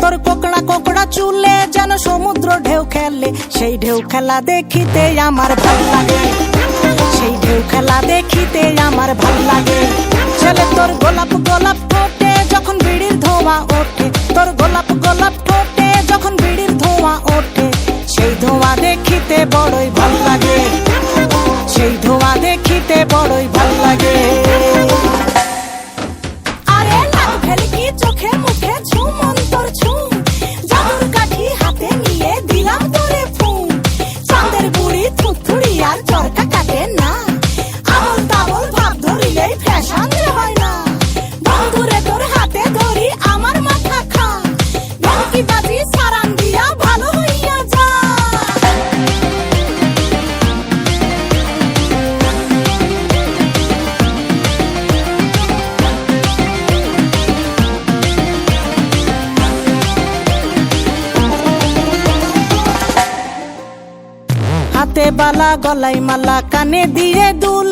তোর কোকড়া কোকড়া চুলে যেন সমুদ্র ঢেউ খেলে। সেই ঢেউ খেলা দেখিতে আমার ভালো লাগে। সেই ঢেউ খেলা দেখিতে আমার ভালো লাগে। ছেলে, তোর গোলাপ গোলাপ ঠোঁটে যখন বিড়ির ধোঁয়া ওঠে, তোর গোলাপ গোলাপ ঠোঁটে যখন বিড়ির ধোঁয়া ওঠে, সেই ধোঁয়া দেখিতে বড়ই ভালো লাগে। told বালা গলাই মালা কানে দিয়ে দুল।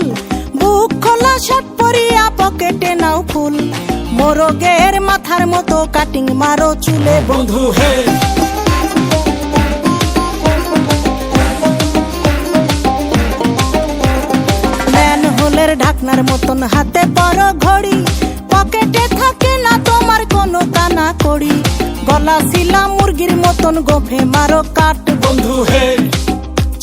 বুক খোলা শার্ট পরিয়া পকেটে নাও ফুল। মোরগের মাথার মতো কাটিং মারো চুলে বন্ধু, হে। ম্যান হোলের ঢাকনার মতন হাতে বড় ঘড়ি। পকেটে থাকে না তোমার কোনো কানা কড়ি। গলা শিলা মুরগির মতন গোফে মারো কাট বন্ধু, হে।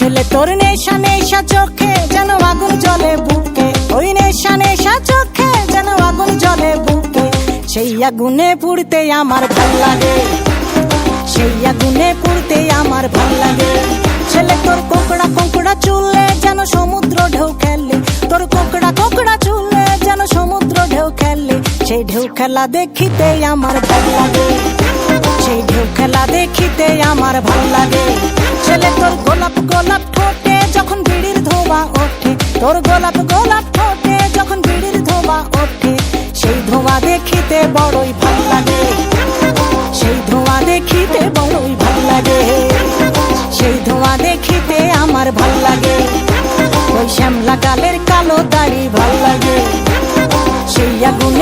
ছেলে, তোর নেশা নেশা চোখে যেন আগুন জলে বুকে। ওই নেশা নেশা চোখে যেন আগুন জলে বুকে। সেই আগুনে পুড়তে আমার ভালো লাগে। সেই আগুনে পুড়তে আমার ভালো লাগে। ছেলে, তোর কোকড়া কোকড়া চুলে যেন সমুদ্র ঢেউ খেলে। তোর কোকড়া কোকড়া চুলে যেন সমুদ্র ঢেউ খেলে। সেই ঢেউ খেলা দেখিতে আমার ভালো লাগে। সেই ঢেউ খেলা দেখিতে আমার ভালো লাগে। বড়ই ভালো লাগে। সেই ধোঁয়া দেখিতে বড়ই ভালো লাগে। সেই ধোঁয়া দেখিতে আমার ভালো লাগে। ওই শ্যামলা কালের কালো দাড়ি ভালো লাগে। সেই আগুন